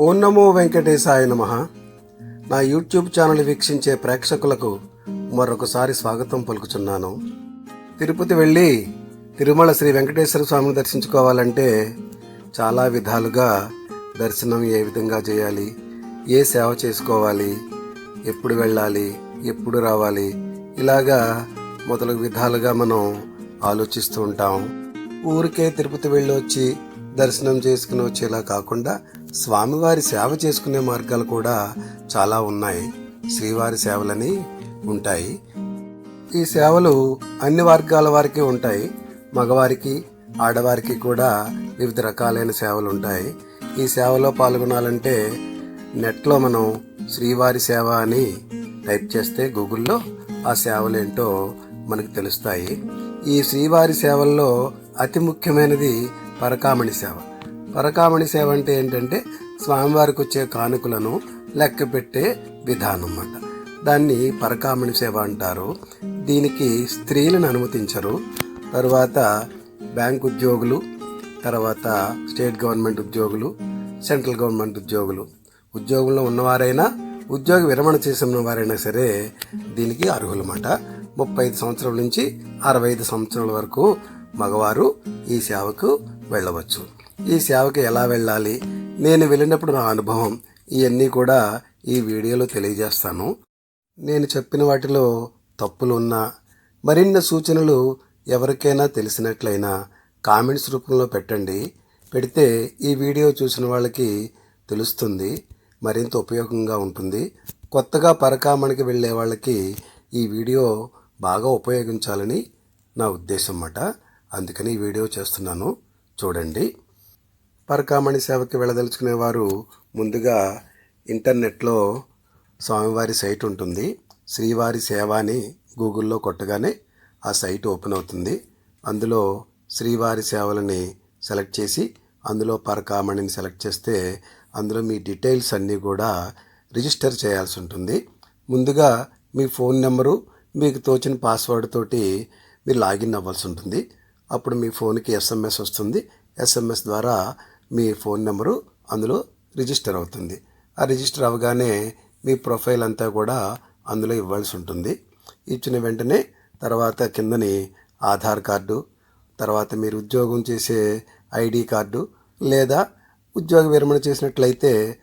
ఓం నమో వెంకటేశాయ నమ. నా YouTube channel వీక్షించే ప్రేక్షకులకు మరొకసారి స్వాగతం పలుకుచున్నాను. తిరుపతి వెళ్ళి తిరుమల శ్రీ వెంకటేశ్వర స్వామిని దర్శించుకోవాలంటే చాలా విధాలుగా దర్శనం ఏ విధంగా చేయాలి? ఏ సేవ చేసుకోవాలి? ఎప్పుడు వెళ్ళాలి? ఎప్పుడు రావాలి? ఇలాగా మొదలగు విధాలుగా మనం ఆలోచిస్తూ ఉంటాం. ఊరికే తిరుపతి వెళ్ళి వచ్చి దర్శనం చేసుకుని వచ్చేలా కాకుండా స్వామివారి సేవ చేసుకునే మార్గాలు కూడా చాలా ఉన్నాయి. శ్రీవారి సేవలని ఉంటాయి. ఈ సేవలు అన్ని వర్గాల వారికి ఉంటాయి. మగవారికి ఆడవారికి కూడా వివిధ రకాలైన సేవలు ఉంటాయి. ఈ సేవలో పాల్గొనాలంటే నెట్లో మనం శ్రీవారి సేవ అని టైప్ చేస్తే గూగుల్లో ఆ సేవలు ఏంటో మనకు తెలుస్తాయి. ఈ శ్రీవారి సేవల్లో అతి ముఖ్యమైనది పరకామణి సేవ. పరకామణి సేవ అంటే ఏంటంటే స్వామివారికి వచ్చే కానుకలను లెక్క పెట్టే విధానం అన్నమాట దాన్ని పరకామణి సేవ అంటారు. దీనికి స్త్రీలను అనుమతించరు. తర్వాత బ్యాంక్ ఉద్యోగులు తర్వాత స్టేట్ గవర్నమెంట్ ఉద్యోగులు సెంట్రల్ గవర్నమెంట్ ఉద్యోగులు. ఉద్యోగంలో ఉన్నవారైనా ఉద్యోగ విరమణ చేసిన వారైనా సరే దీనికి అర్హులన్నమాట. ముప్పై ఐదు సంవత్సరాల నుంచి అరవై ఐదు సంవత్సరాల వరకు మగవారు ఈ సేవకు వెళ్ళవచ్చు. ఈ సేవకి ఎలా వెళ్ళాలి? నేను వెళ్ళినప్పుడు నా అనుభవం ఇవన్నీ కూడా ఈ వీడియోలో తెలియజేస్తాను. నేను చెప్పిన వాటిలో తప్పులు ఉన్నా మరిన్ని సూచనలు ఎవరికైనా తెలిసినట్లయినా కామెంట్స్ రూపంలో పెట్టండి. పెడితే ఈ వీడియో చూసిన వాళ్ళకి తెలుస్తుంది మరింత ఉపయోగంగా ఉంటుంది. కొత్తగా పరకామణికి వెళ్ళే వాళ్ళకి ఈ వీడియో బాగా ఉపయోగించాలని నా ఉద్దేశం అన్నమాట. అందుకని ఈ వీడియో చేస్తున్నాను. చూడండి. పరకామణి సేవకి వెళ్ళదలుచుకునేవారు ముందుగా ఇంటర్నెట్లో స్వామివారి సైట్ ఉంటుంది. శ్రీవారి సేవ అని గూగుల్లో కొట్టగానే ఆ సైట్ ఓపెన్ అవుతుంది. అందులో శ్రీవారి సేవలని సెలెక్ట్ చేసి అందులో పరకామణిని సెలెక్ట్ చేస్తే అందులో మీ డీటెయిల్స్ అన్నీ కూడా రిజిస్టర్ చేయాల్సి ఉంటుంది. ముందుగా మీ ఫోన్ నెంబరు మీకు తోచిన పాస్వర్డ్ తోటి మీరు లాగిన్ అవ్వాల్సి ఉంటుంది. అప్పుడు మీ ఫోన్కి ఎస్ఎంఎస్ వస్తుంది. ఎస్ఎంఎస్ ద్వారా మీ ఫోన్ నెంబరు అందులో రిజిస్టర్ అవుతుంది. ఆ రిజిస్టర్ అవ్వగానే మీ ప్రొఫైల్ అంతా కూడా అందులో ఇవ్వాల్సి ఉంటుంది. ఇచ్చిన వెంటనే తర్వాత కిందని ఆధార్ కార్డు తర్వాత మీరు ఉద్యోగం చేసే ఐడి కార్డు లేదా ఉద్యోగ విరమణ చేసినట్లయితే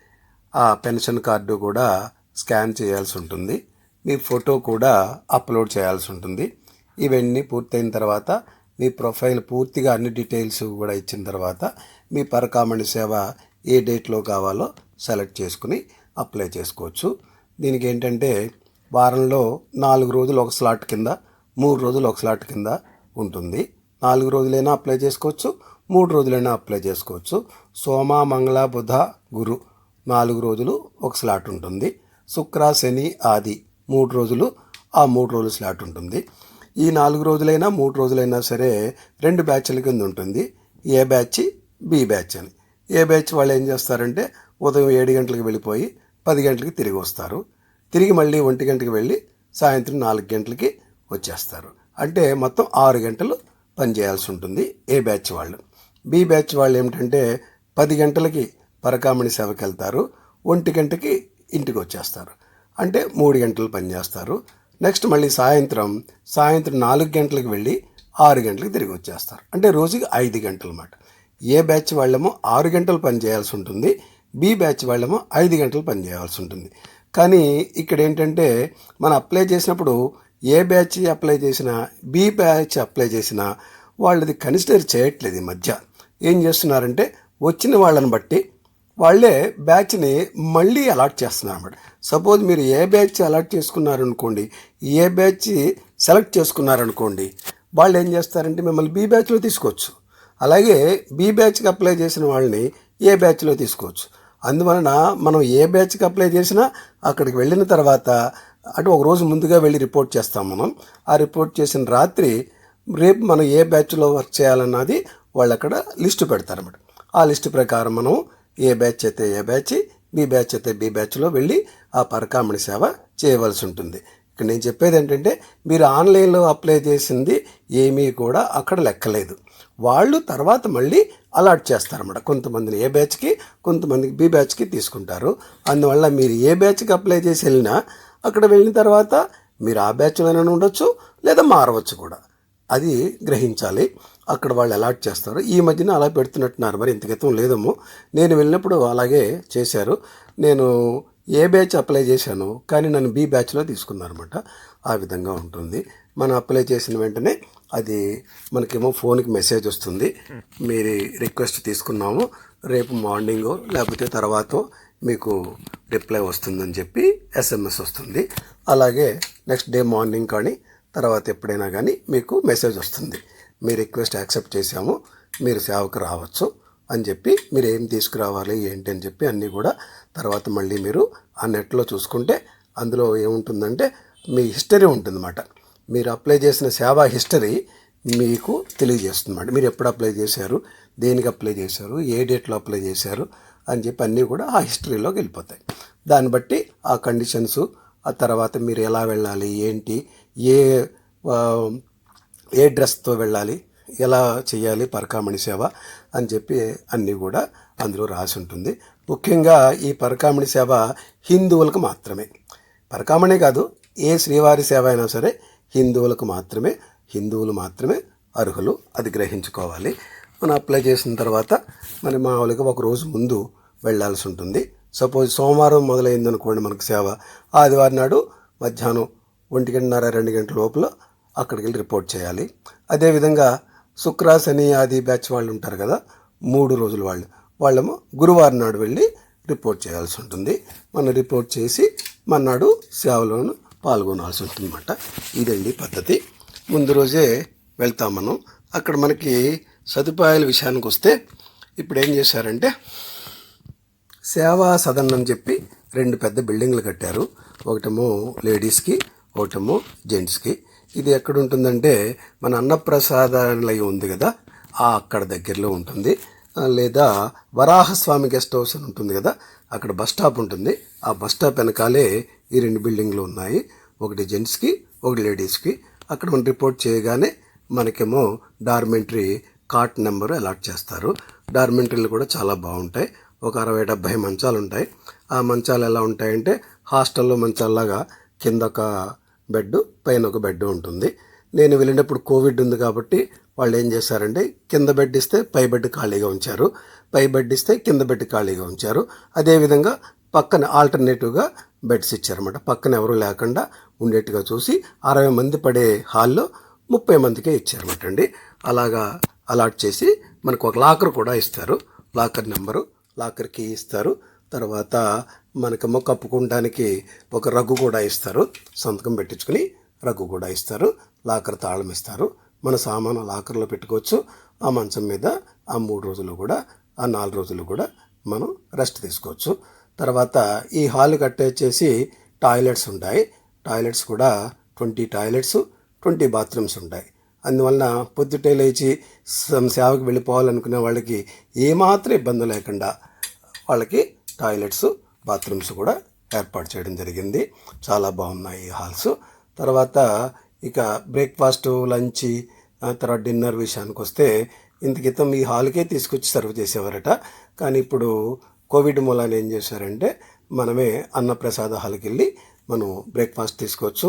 ఆ పెన్షన్ కార్డు కూడా స్కాన్ చేయాల్సి ఉంటుంది. మీ ఫోటో కూడా అప్లోడ్ చేయాల్సి ఉంటుంది. ఇవన్నీ పూర్తయిన తర్వాత మీ ప్రొఫైల్ పూర్తిగా అన్ని డీటెయిల్స్ కూడా ఇచ్చిన తర్వాత మీ పరకామణి సేవ ఏ డేట్లో కావాలో సెలెక్ట్ చేసుకుని అప్లై చేసుకోవచ్చు. దీనికి ఏంటంటే వారంలో నాలుగు రోజులు ఒక స్లాట్ కింద మూడు రోజులు ఒక స్లాట్ కింద ఉంటుంది. నాలుగు రోజులైనా అప్లై చేసుకోవచ్చు మూడు రోజులైనా అప్లై చేసుకోవచ్చు. సోమ మంగళ బుధ గురు నాలుగు రోజులు ఒక స్లాట్ ఉంటుంది. శుక్ర శని ఆది మూడు రోజులు ఆ మూడు రోజులు స్లాట్ ఉంటుంది. ఈ నాలుగు రోజులైనా మూడు రోజులైనా సరే రెండు బ్యాచ్ల కింద ఉంటుంది. ఏ బ్యాచ్ బి బ్యాచ్ అని. ఏ బ్యాచ్ వాళ్ళు ఏం చేస్తారంటే ఉదయం ఏడు గంటలకు వెళ్ళిపోయి పది గంటలకి తిరిగి వస్తారు. తిరిగి మళ్ళీ ఒంటి గంటకి వెళ్ళి సాయంత్రం నాలుగు గంటలకి వచ్చేస్తారు. అంటే మొత్తం ఆరు గంటలు పనిచేయాల్సి ఉంటుంది ఏ బ్యాచ్ వాళ్ళు. బి బ్యాచ్ వాళ్ళు ఏమిటంటే పది గంటలకి పరకామణి సేవకి వెళ్తారు ఒంటి గంటకి ఇంటికి వచ్చేస్తారు. అంటే మూడు గంటలు పనిచేస్తారు నెక్స్ట్ మళ్ళీ సాయంత్రం సాయంత్రం నాలుగు గంటలకు వెళ్ళి ఆరు గంటలకు తిరిగి వచ్చేస్తారు. అంటే రోజుకి ఐదు గంటలు అన్నమాట ఏ బ్యాచ్ వాళ్ళేమో ఆరు గంటలు పని చేయాల్సి ఉంటుంది బి బ్యాచ్ వాళ్ళేమో ఐదు గంటలు పని చేయాల్సి ఉంటుంది. కానీ ఇక్కడ ఏంటంటే మనం అప్లై చేసినప్పుడు ఏ బ్యాచ్ అప్లై చేసినా బి బ్యాచ్ అప్లై చేసినా వాళ్ళది కన్సిడర్ చేయట్లేదు ఈ మధ్య. ఏం చేస్తున్నారంటే వచ్చిన వాళ్ళని బట్టి వాళ్ళే బ్యాచ్ని మళ్ళీ అలాట్ చేస్తున్నారు అన్నమాట. సపోజ్ మీరు ఏ బ్యాచ్ అలాట్ చేసుకున్నారనుకోండి ఏ బ్యాచ్ సెలెక్ట్ చేసుకున్నారనుకోండి వాళ్ళు ఏం చేస్తారంటే మిమ్మల్ని బి బ్యాచ్లో తీసుకోవచ్చు. అలాగే బి బ్యాచ్కి అప్లై చేసిన వాళ్ళని ఏ బ్యాచ్లో తీసుకోవచ్చు. అందువలన మనం ఏ బ్యాచ్కి అప్లై చేసినా అక్కడికి వెళ్ళిన తర్వాత అటు ఒక రోజు ముందుగా వెళ్ళి రిపోర్ట్ చేస్తాం మనం. ఆ రిపోర్ట్ చేసిన రాత్రి రేపు మనం ఏ బ్యాచ్లో వర్క్ చేయాలన్నది వాళ్ళు అక్కడ లిస్టు పెడతారన్నమాట. ఆ లిస్టు ప్రకారం మనం ఏ బ్యాచ్ అయితే ఏ బ్యాచ్ బి బ్యాచ్ అయితే బి బ్యాచ్లో వెళ్ళి ఆ పరకామణి సేవ చేయవలసి ఉంటుంది. ఇక్కడ నేను చెప్పేది ఏంటంటే మీరు ఆన్లైన్లో అప్లై చేసింది ఏమీ కూడా అక్కడ లెక్కలేదు. వాళ్ళు తర్వాత మళ్ళీ అలాట్ చేస్తారన్నమాట. కొంతమందిని ఏ బ్యాచ్కి కొంతమందికి బి బ్యాచ్కి తీసుకుంటారు. అందువల్ల మీరు ఏ బ్యాచ్కి అప్లై చేసి వెళ్ళినా అక్కడ వెళ్ళిన తర్వాత మీరు ఆ బ్యాచ్లోనే ఉండొచ్చు లేదా మారవచ్చు కూడా. అది గ్రహించాలి. అక్కడ వాళ్ళు అలాట్ చేస్తారు. ఈ మధ్యన అలా పెడుతున్నట్టున్నారు. మరి ఇంత క్రితం నేను వెళ్ళినప్పుడు అలాగే చేశారు. నేను ఏ బ్యాచ్ అప్లై చేశాను కానీ నన్ను బి బ్యాచ్లో తీసుకున్నారన్నమాట. ఆ విధంగా ఉంటుంది. మనం అప్లై చేసిన వెంటనే అది మనకేమో ఫోన్కి మెసేజ్ వస్తుంది. మీరు రిక్వెస్ట్ తీసుకున్నాము. రేపు మార్నింగ్ లేకపోతే తర్వాత మీకు రిప్లై వస్తుందని చెప్పి ఎస్ఎంఎస్ వస్తుంది. అలాగే నెక్స్ట్ డే మార్నింగ్ కానీ తర్వాత ఎప్పుడైనా కానీ మీకు మెసేజ్ వస్తుంది. మీ రిక్వెస్ట్ యాక్సెప్ట్ చేశాము మీరు సేవకు రావచ్చు అని చెప్పి మీరు ఏం తీసుకురావాలి ఏంటి అని చెప్పి అన్నీ కూడా తర్వాత మళ్ళీ మీరు ఆ నెట్లో చూసుకుంటే అందులో ఏముంటుందంటే మీ హిస్టరీ ఉంటుందన్నమాట. మీరు అప్లై చేసిన సేవా హిస్టరీ మీకు తెలియజేస్తుందన్నమాట. మీరు ఎప్పుడు అప్లై చేశారు దేనికి అప్లై చేశారు ఏ డేట్లో అప్లై చేశారు అని చెప్పి అన్నీ కూడా ఆ హిస్టరీలోకి వెళ్ళిపోతాయి. దాన్ని బట్టి ఆ కండిషన్స్ ఆ తర్వాత మీరు ఎలా వెళ్ళాలి ఏంటి ఏ ఏ డ్రెస్తో వెళ్ళాలి ఎలా చేయాలి పరకామణి సేవ అని చెప్పి అన్నీ కూడా అందులో రాసి ఉంటుంది. ముఖ్యంగా ఈ పరకామణి సేవ హిందువులకు మాత్రమే. పరకామణి కాదు ఏ శ్రీవారి సేవ అయినా సరే హిందువులకు మాత్రమే హిందువులు మాత్రమే అర్హులు అది గ్రహించుకోవాలి. మనం అప్లై చేసిన తర్వాత మరి మామూలుగా ఒక రోజు ముందు వెళ్ళాల్సి ఉంటుంది. సపోజ్ సోమవారం మొదలైందనుకోండి మనకు సేవ. ఆదివారం నాడు మధ్యాహ్నం ఒంటి గంటన్నర రెండు గంటల లోపల అక్కడికి వెళ్ళి రిపోర్ట్ చేయాలి. అదేవిధంగా శుక్ర శని ఆది బ్యాచ్ వాళ్ళు ఉంటారు కదా మూడు రోజులు వాళ్ళు వాళ్ళము గురువారం నాడు వెళ్ళి రిపోర్ట్ చేయాల్సి ఉంటుంది. మనం రిపోర్ట్ చేసి మన్నాడు సేవలోను పాల్గొనాల్సి ఉంటుంది అన్నమాట ఇదండి పద్ధతి. ముందు రోజే వెళ్తాం మనం. అక్కడ మనకి సదుపాయాల విషయానికి వస్తే ఇప్పుడు ఏం చేశారంటే సేవా సదన్ అని చెప్పి రెండు పెద్ద బిల్డింగ్లు కట్టారు. ఒకటేమో లేడీస్కి ఓటము జెంట్స్కి. ఇది ఎక్కడ ఉంటుందంటే మన అన్నప్రసాదాలయం ఉంది కదా ఆ అక్కడ దగ్గరలో ఉంటుంది. లేదా వరాహస్వామి గెస్ట్ హౌస్ అని ఉంటుంది కదా అక్కడ బస్ స్టాప్ ఉంటుంది. ఆ బస్ స్టాప్ వెనకాలే ఈ రెండు బిల్డింగ్లు ఉన్నాయి. ఒకటి జెంట్స్కి ఒకటి లేడీస్కి. అక్కడ మనం రిపోర్ట్ చేయగానే మనకేమో డార్మెంటరీ కార్ట్ నెంబర్ అలాట్ చేస్తారు. డార్మెంటరీలు కూడా చాలా బాగుంటాయి. ఒక అరవై డెబ్భై మంచాలు ఉంటాయి ఆ మంచాలు ఎలా ఉంటాయంటే హాస్టల్లో మంచాల్లాగా కింద ఒక బెడ్ పైన ఒక బెడ్ ఉంటుంది. నేను వెళ్ళినప్పుడు కోవిడ్ ఉంది కాబట్టి వాళ్ళు ఏం చేశారంటే కింద బెడ్ ఇస్తే పై బెడ్ ఖాళీగా ఉంచారు. పై బెడ్ ఇస్తే కింద బెడ్ ఖాళీగా ఉంచారు. అదేవిధంగా పక్కన ఆల్టర్నేటివ్గా బెడ్స్ ఇచ్చారన్నమాట. పక్కన ఎవరు లేకుండా ఉండేట్టుగా చూసి అరవై మంది పడే హాల్లో ముప్పై మందికే ఇచ్చారన్నమాట అండి. అలాగా అలాట్ చేసి మనకు ఒక లాకర్ కూడా ఇస్తారు. లాకర్ నెంబరు లాకర్ కీ ఇస్తారు. తర్వాత మనకేమో కప్పుకోవడానికి ఒక రగ్గు కూడా ఇస్తారు. సంతకం పెట్టించుకుని రగ్గు కూడా ఇస్తారు. లాకర్ తాళం ఇస్తారు. మన సామాను లాకర్లో పెట్టుకోవచ్చు. ఆ మంచం మీద ఆ మూడు రోజులు కూడా ఆ నాలుగు రోజులు కూడా మనం రెస్ట్ తీసుకోవచ్చు. తర్వాత ఈ హాల్ కట్టేసేసి టాయిలెట్స్ ఉంటాయి. టాయిలెట్స్ కూడా ట్వంటీ టాయిలెట్స్ ట్వంటీ బాత్రూమ్స్ ఉంటాయి. అందువలన పొద్దుటే లేచి సేవకు వెళ్ళిపోవాలనుకునే వాళ్ళకి ఏమాత్రం ఇబ్బంది లేకుండా వాళ్ళకి టాయిలెట్స్ బాత్రూమ్స్ కూడా ఏర్పాటు చేయడం జరిగింది. చాలా బాగున్నాయి ఈ హాల్స్. తర్వాత ఇక బ్రేక్ఫాస్ట్ లంచ్ తర్వాత డిన్నర్ విషయానికి వస్తే ఇంత క్రితం ఈ హాల్కే తీసుకొచ్చి సర్వ్ చేసేవారట. కానీ ఇప్పుడు కోవిడ్ మూలాన ఏం చేశారంటే మనమే అన్నప్రసాద హాల్కి వెళ్ళి మనం బ్రేక్ఫాస్ట్ తీసుకోవచ్చు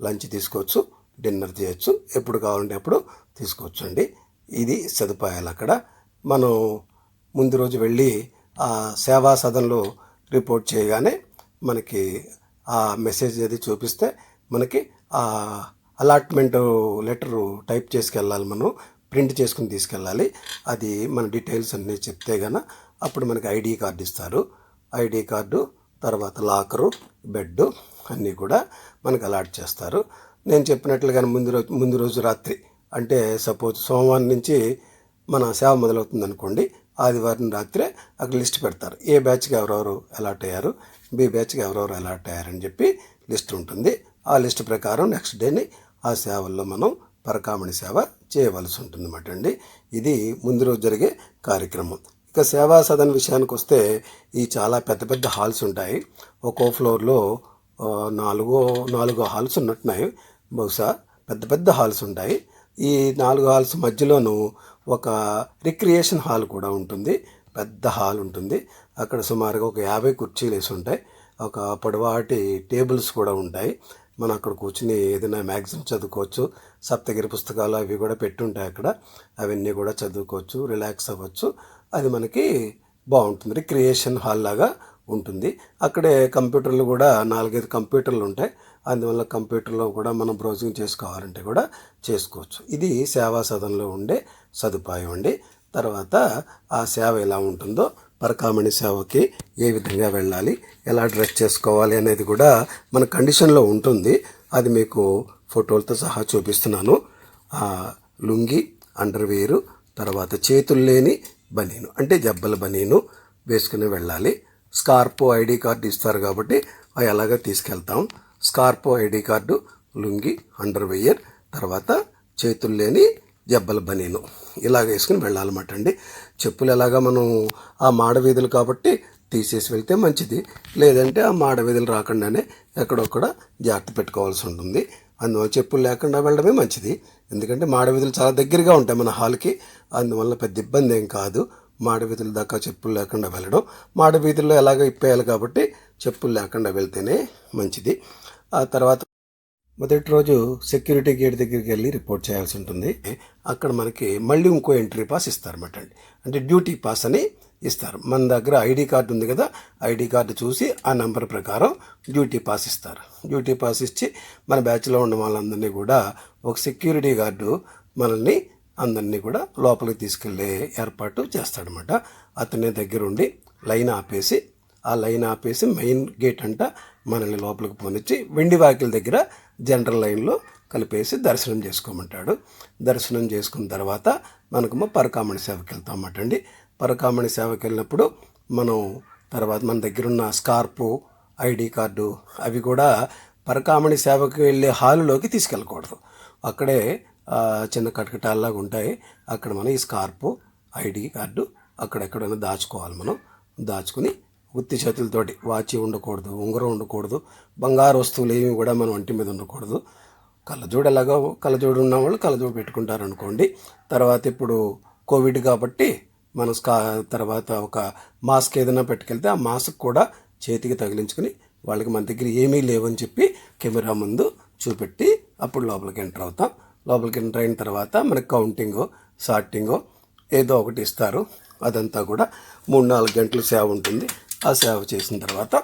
లంచ్ తీసుకోవచ్చు డిన్నర్ చేయొచ్చు ఎప్పుడు కావాలంటే అప్పుడు తీసుకోవచ్చు అండి ఇది సదుపాయాలు అక్కడ. మనం ముందు రోజు వెళ్ళి సేవా సదన్లో రిపోర్ట్ చేయగానే మనకి ఆ మెసేజ్ అది చూపిస్తే మనకి ఆ అలాట్మెంట్ లెటరు టైప్ చేసుకెళ్ళాలి మనం ప్రింట్ చేసుకుని తీసుకెళ్ళాలి. అది మన డీటెయిల్స్ అన్నీ చెప్తే గన అప్పుడు మనకి ఐడి కార్డు ఇస్తారు. ఐడి కార్డు తర్వాత లాకరు బెడ్ అన్నీ కూడా మనకు అలాట్ చేస్తారు. నేను చెప్పినట్లుగానే ముందు రోజు ముందు రోజు రాత్రి అంటే సపోజ్ సోమవారం నుంచి మన సేవ మొదలవుతుంది అనుకోండి ఆదివారం రాత్రే అక్కడ లిస్ట్ పెడతారు. ఏ బ్యాచ్కి ఎవరెవరు అలాట్ అయ్యారు బి బ్యాచ్కి ఎవరెవరు అలాట్ అయ్యారని చెప్పి లిస్ట్ ఉంటుంది. ఆ లిస్ట్ ప్రకారం నెక్స్ట్ డేని ఆ సేవల్లో మనం పరకామణి సేవ చేయవలసి ఉంటుందన్నమాట అండి. ఇది ముందు రోజు జరిగే కార్యక్రమం. ఇక సేవా సదన్ విషయానికి వస్తే ఈ చాలా పెద్ద పెద్ద హాల్స్ ఉంటాయి. ఒక్కో ఫ్లోర్లో నాలుగో నాలుగో హాల్స్ ఉన్నట్టున్నాయి. బహుశా పెద్ద పెద్ద హాల్స్ ఉంటాయి. ఈ నాలుగు హాల్స్ మధ్యలోనూ ఒక రిక్రియేషన్ హాల్ కూడా ఉంటుంది. పెద్ద హాల్ ఉంటుంది. అక్కడ సుమారుగా ఒక యాభై కుర్చీలు వేసి ఉంటాయి. ఒక పొడవాటి టేబుల్స్ కూడా ఉంటాయి. మనం అక్కడ కూర్చుని ఏదైనా మ్యాగజైన్ చదువుకోవచ్చు సప్తగిరి పుస్తకాలు అవి కూడా పెట్టుంటాయి అక్కడ. అవన్నీ కూడా చదువుకోవచ్చు రిలాక్స్ అవ్వచ్చు. అది మనకి బాగుంటుంది. రిక్రియేషన్ హాల్ లాగా ఉంటుంది. అక్కడే కంప్యూటర్లు కూడా నాలుగైదు కంప్యూటర్లు ఉంటాయి. అందువల్ల కంప్యూటర్లో కూడా మనం బ్రౌజింగ్ చేసుకోవాలంటే కూడా చేసుకోవచ్చు. ఇది సేవా సదన్లో ఉండే సదుపాయం అండి. తర్వాత ఆ సేవ ఎలా ఉంటుందో పరకామణి సేవకి ఏ విధంగా వెళ్ళాలి ఎలా డ్రెస్ చేసుకోవాలి అనేది కూడా మన కండిషన్లో ఉంటుంది. అది మీకు ఫోటోలతో సహా చూపిస్తున్నాను. ఆ లుంగి అండర్వేరు తర్వాత చేతులు లేని బనీను అంటే జబ్బల బనీను వేసుకుని వెళ్ళాలి. స్కార్పో ఐడి కార్డు ఇస్తారు కాబట్టి అవి అలాగే తీసుకెళ్తాం. స్కార్పో ఐడి కార్డు లుంగి అండర్వేయర్ తర్వాత చేతులు లేని జబ్బల బనీను. ఇలాగ వేసుకుని వెళ్ళాలన్నమాట అండి. చెప్పులు ఎలాగా మనం ఆ మాడ వీధులు కాబట్టి తీసేసి వెళ్తే మంచిది. లేదంటే ఆ మాడ వీధులు రాకుండానే ఎక్కడొక్కడ జాగ్రత్త పెట్టుకోవాల్సి ఉంటుంది. అందువల్ల చెప్పులు లేకుండా వెళ్ళడమే మంచిది. ఎందుకంటే మాడ వీధులు చాలా దగ్గరగా ఉంటాయి మన హాల్కి. అందువల్ల పెద్ద ఇబ్బంది ఏం కాదు. మాడ వీధుల దాకా చెప్పులు లేకుండా వెళ్ళడం. మాడ వీధుల్లో ఎలాగ ఇప్పేయాలి కాబట్టి చెప్పులు లేకుండా వెళ్తేనే మంచిది. ఆ తర్వాత మొదటి రోజు సెక్యూరిటీ గేట్ దగ్గరికి వెళ్ళి రిపోర్ట్ చేయాల్సి ఉంటుంది. అక్కడ మనకి మళ్ళీ ఇంకో ఎంట్రీ పాస్ ఇస్తారన్నమాట అండి. అంటే డ్యూటీ పాస్ అని ఇస్తారు. మన దగ్గర ఐడి కార్డు ఉంది కదా ఐడి కార్డు చూసి ఆ నెంబర్ ప్రకారం డ్యూటీ పాస్ ఇస్తారు. డ్యూటీ పాస్ ఇచ్చి మన బ్యాచ్లో ఉన్న వాళ్ళందరినీ కూడా ఒక సెక్యూరిటీ గార్డు మనల్ని అందరినీ కూడా లోపలికి తీసుకెళ్ళే ఏర్పాటు చేస్తాడనమాట అతని దగ్గరుండి లైన్ ఆపేసి ఆ లైన్ ఆపేసి మెయిన్ గేట్ అంట మనల్ని లోపలికి పోనిచ్చి వెండి వాకిల దగ్గర జనరల్ లైన్లో కలిపేసి దర్శనం చేసుకోమంటాడు. దర్శనం చేసుకున్న తర్వాత మనకు పరకామణి సేవకి వెళ్తామట అండి పరకామణి సేవకి వెళ్ళినప్పుడు మనం తర్వాత మన దగ్గర ఉన్న స్కార్పు ఐడి కార్డు అవి కూడా పరకామణి సేవకి వెళ్ళే హాలులోకి తీసుకెళ్ళకూడదు. అక్కడే చిన్న కటకటాల్లాగా ఉంటాయి. అక్కడ మనం ఈ స్కార్పు ఐడి కార్డు అక్కడెక్కడైనా దాచుకోవాలి మనం. దాచుకుని ఉత్తి చేతులతోటి వాచి ఉండకూడదు ఉంగరం ఉండకూడదు బంగారు వస్తువులు ఏమి కూడా మనం ఒంటి మీద ఉండకూడదు. కళ్ళజోడు ఎలాగో కళ్ళజోడు ఉన్న వాళ్ళు కళ్ళజోడు పెట్టుకుంటారు అనుకోండి తర్వాత ఇప్పుడు కోవిడ్ కాబట్టి మన స్కా తర్వాత ఒక మాస్క్ ఏదైనా పెట్టుకెళ్తే ఆ మాస్క్ కూడా చేతికి తగిలించుకుని వాళ్ళకి మన దగ్గర ఏమీ లేవని చెప్పి కెమెరా ముందు చూపెట్టి అప్పుడు లోపలికి ఎంటర్ అవుతాం. లోపలికి ఎంటర్ అయిన తర్వాత మనకి కౌంటింగో సార్టింగో ఏదో ఒకటి ఇస్తారు. అదంతా కూడా మూడు నాలుగు గంటలు సేవ ఉంటుంది. ఆ సేవ చేసిన తర్వాత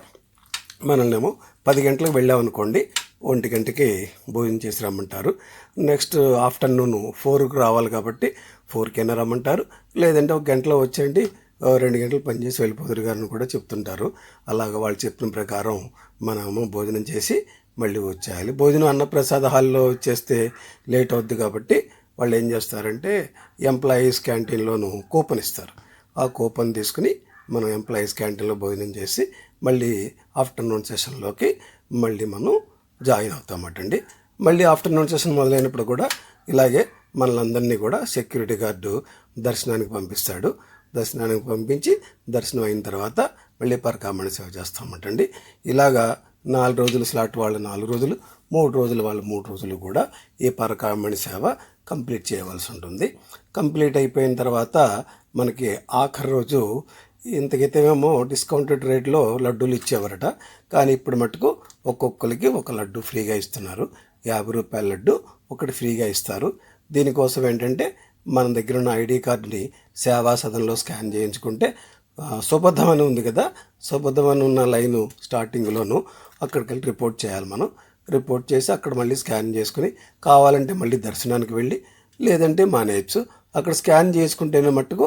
మనల్నేమో పది గంటలకు వెళ్ళామనుకోండి ఒంటి గంటకి భోజనం చేసి రమ్మంటారు. నెక్స్ట్ ఆఫ్టర్నూన్ ఫోర్కి రావాలి కాబట్టి ఫోర్కైనా రమ్మంటారు. లేదంటే ఒక గంటలో వచ్చేయండి రెండు గంటలు పనిచేసి వెళ్ళిపోదురు గారిని కూడా చెప్తుంటారు. అలాగ వాళ్ళు చెప్పిన ప్రకారం మనము భోజనం చేసి మళ్ళీ వచ్చేయాలి. భోజనం అన్నప్రసాద హాల్లో చేస్తే లేట్ అవుద్ది కాబట్టి వాళ్ళు ఏం చేస్తారంటే ఎంప్లాయీస్ క్యాంటీన్లోను కూపన్ ఇస్తారు. ఆ కూపన్ తీసుకుని మనం ఎంప్లాయీస్ క్యాంటీన్లో భోజనం చేసి మళ్ళీ ఆఫ్టర్నూన్ సెషన్లోకి మళ్ళీ మనం జాయిన్ అవుతామటండి మళ్ళీ ఆఫ్టర్నూన్ సెషన్ మొదలైనప్పుడు కూడా ఇలాగే మనలందరినీ కూడా సెక్యూరిటీ గార్డు దర్శనానికి పంపిస్తాడు. దర్శనానికి పంపించి దర్శనం అయిన తర్వాత మళ్ళీ పరకామణ సేవ చేస్తామటండి ఇలాగా నాలుగు రోజులు స్లాట్ వాళ్ళు నాలుగు రోజులు మూడు రోజులు వాళ్ళు మూడు రోజులు కూడా ఈ పరకామణి సేవ కంప్లీట్ చేయవలసి ఉంటుంది. కంప్లీట్ అయిపోయిన తర్వాత మనకి ఆఖరి రోజు ఇంతకైతేమేమో డిస్కౌంటెడ్ రేట్లో లడ్డూలు ఇచ్చేవారట. కానీ ఇప్పుడు మటుకు ఒక్కొక్కరికి ఒక లడ్డు ఫ్రీగా ఇస్తున్నారు. యాభై రూపాయల లడ్డు ఒకటి ఫ్రీగా ఇస్తారు. దీనికోసం ఏంటంటే మన దగ్గర ఉన్న ఐడి కార్డుని సేవా సదన్లో స్కాన్ చేయించుకుంటే ఆ, సుబద్ధం అని ఉంది కదా. సుబద్ధం అని ఉన్న లైను స్టార్టింగ్లోను అక్కడికి వెళ్ళి రిపోర్ట్ చేయాలి మనం. రిపోర్ట్ చేసి అక్కడ మళ్ళీ స్కాన్ చేసుకుని కావాలంటే మళ్ళీ దర్శనానికి వెళ్ళి లేదంటే మానేయచ్చు అక్కడ స్కాన్ చేసుకుంటేనే మట్టుకు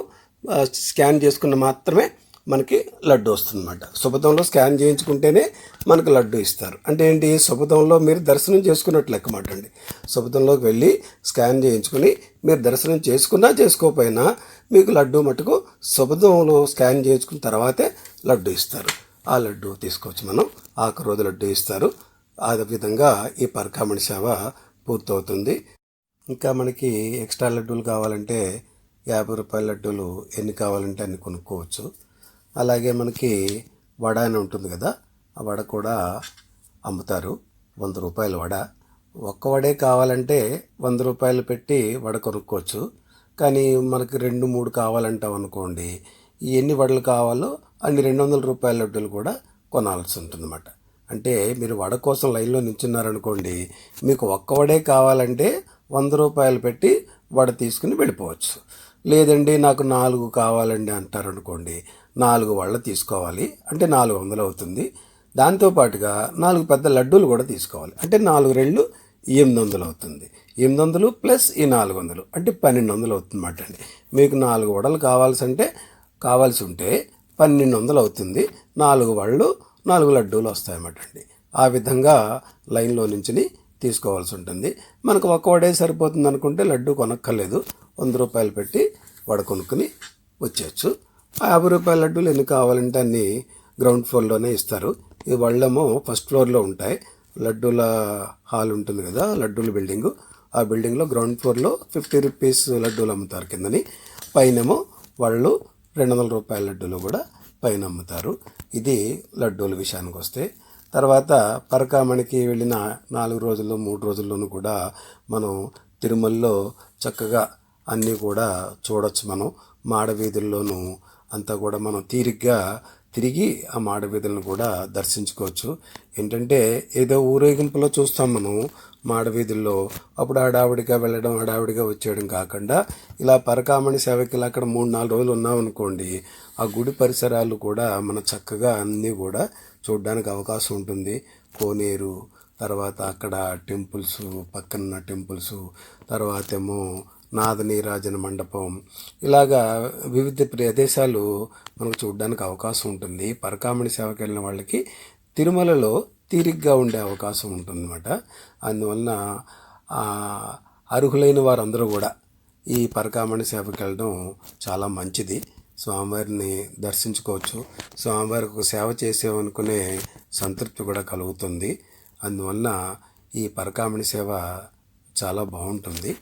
స్కాన్ చేసుకున్న మాత్రమే మనకి లడ్డు వస్తుందన్నమాట. శుభతంలో స్కాన్ చేయించుకుంటేనే మనకు లడ్డు ఇస్తారు. అంటే ఏంటి? శుభతంలో మీరు దర్శనం చేసుకున్నట్లు లెక్కమాట అండి. శుభతంలోకి వెళ్ళి స్కాన్ చేయించుకుని మీరు దర్శనం చేసుకున్నా చేసుకోకపోయినా మీకు లడ్డు మటుకు శుభతంలో స్కాన్ చేయించుకున్న తర్వాతే లడ్డు ఇస్తారు. ఆ లడ్డు తీసుకోవచ్చు మనం. ఆకు రోజు లడ్డు ఇస్తారు. ఆ విధంగా ఈ పరకామణి సేవ పూర్తవుతుంది. ఇంకా మనకి ఎక్స్ట్రా లడ్డూలు కావాలంటే యాభై రూపాయల లడ్డూలు ఎన్ని కావాలంటే అన్ని కొనుక్కోవచ్చు. అలాగే మనకి వడ అని ఉంటుంది కదా ఆ వడ కూడా అమ్ముతారు. వంద రూపాయల వడ. ఒక్క వడే కావాలంటే వంద రూపాయలు పెట్టి వడ కొనుక్కోవచ్చు. కానీ మనకి రెండు మూడు కావాలంటాం అనుకోండి ఎన్ని వడలు కావాలో అన్ని రెండు వందల రూపాయల లడ్డూలు కూడా కొనాల్సి ఉంటుందన్నమాట. అంటే మీరు వడ కోసం లైన్లో నిల్చున్నారనుకోండి మీకు ఒక్క వడే కావాలంటే వంద రూపాయలు పెట్టి వడ తీసుకుని వెళ్ళిపోవచ్చు. లేదండి నాకు నాలుగు కావాలండి అంటారనుకోండి నాలుగు వడలు తీసుకోవాలి అంటే నాలుగు వందలు అవుతుంది. దాంతోపాటుగా నాలుగు పెద్ద లడ్డూలు కూడా తీసుకోవాలి. అంటే నాలుగు రెళ్ళు ఎనిమిది వందలు అవుతుంది. ఎనిమిది వందలు ప్లస్ ఈ నాలుగు వందలు అంటే పన్నెండు వందలు అవుతుందన్నమాట అండి. మీకు నాలుగు వడలు కావాల్సి అంటే కావాల్సి ఉంటే పన్నెండు వందలు అవుతుంది. నాలుగు వడలు నాలుగు లడ్డూలు వస్తాయన్నమాట అండి. ఆ విధంగా లైన్లో నుంచి తీసుకోవాల్సి ఉంటుంది. మనకు ఒక్క వడే సరిపోతుంది అనుకుంటే లడ్డు కొనక్కర్లేదు. వంద రూపాయలు పెట్టి వడ కొనుక్కుని వచ్చేయచ్చు. ఆ యాభై రూపాయల లడ్డూలు ఎన్ని కావాలంటే అన్ని గ్రౌండ్ ఫ్లోర్లోనే ఇస్తారు. ఈ వాళ్ళేమో ఫస్ట్ ఫ్లోర్లో ఉంటాయి. లడ్డూల హాల్ ఉంటుంది కదా లడ్డూల బిల్డింగు. ఆ బిల్డింగ్లో గ్రౌండ్ ఫ్లోర్లో ఫిఫ్టీ రూపీస్ లడ్డూలు అమ్ముతారు కిందని. పైనేమో వాళ్ళు రెండు వందల రూపాయల లడ్డూలు కూడా పైన అమ్ముతారు. ఇది లడ్డూల విషయానికి వస్తే. తర్వాత పరకామణికి వెళ్ళిన నాలుగు రోజుల్లో మూడు రోజుల్లోనూ కూడా మనం తిరుమలలో చక్కగా అన్నీ కూడా చూడొచ్చు మనం. మాడవీధుల్లోనూ అంతా కూడా మనం తీరిగ్గా తిరిగి ఆ మాడవీధులను కూడా దర్శించుకోవచ్చు. ఏంటంటే ఏదో ఊరేగింపులో చూస్తాం మనం మాడవీధుల్లో అప్పుడు హడావిడిగా వెళ్ళడం హడావిడిగా వచ్చేయడం కాకుండా ఇలా పరకామణి సేవకి అక్కడ మూడు నాలుగు రోజులు ఉన్నామనుకోండి ఆ గుడి పరిసరాలు కూడా మన చక్కగా అన్నీ కూడా చూడడానికి అవకాశం ఉంటుంది. కోనేరు తర్వాత అక్కడ టెంపుల్స్ పక్కన టెంపుల్స్ తర్వాత ఏమో నాదనీరాజన మండపం. ఇలాగా వివిధ ప్రదేశాలు మనకు చూడడానికి అవకాశం ఉంటుంది. పరకామణి సేవకి వెళ్ళిన వాళ్ళకి తిరుమలలో తీరిగ్గా ఉండే అవకాశం ఉంటుందన్నమాట. అందువలన అర్హులైన వారందరూ కూడా ఈ పరకామణి సేవకి వెళ్ళడం చాలా మంచిది. స్వామివారిని దర్శించుకోవచ్చు. స్వామివారికి ఒక సేవ చేసేవనుకునే సంతృప్తి కూడా కలుగుతుంది. అందువలన ఈ పరకామణి సేవ చాలా బాగుంటుంది.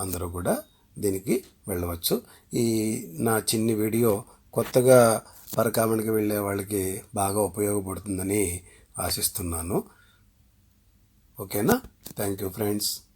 అందరూ కూడా దీనికి వెళ్ళవచ్చు. ఈ నా చిన్ని వీడియో కొత్తగా పరకామణికి వెళ్ళే వాళ్ళకి బాగా ఉపయోగపడుతుందని ఆశిస్తున్నాను. ఓకేనా? Thank you friends.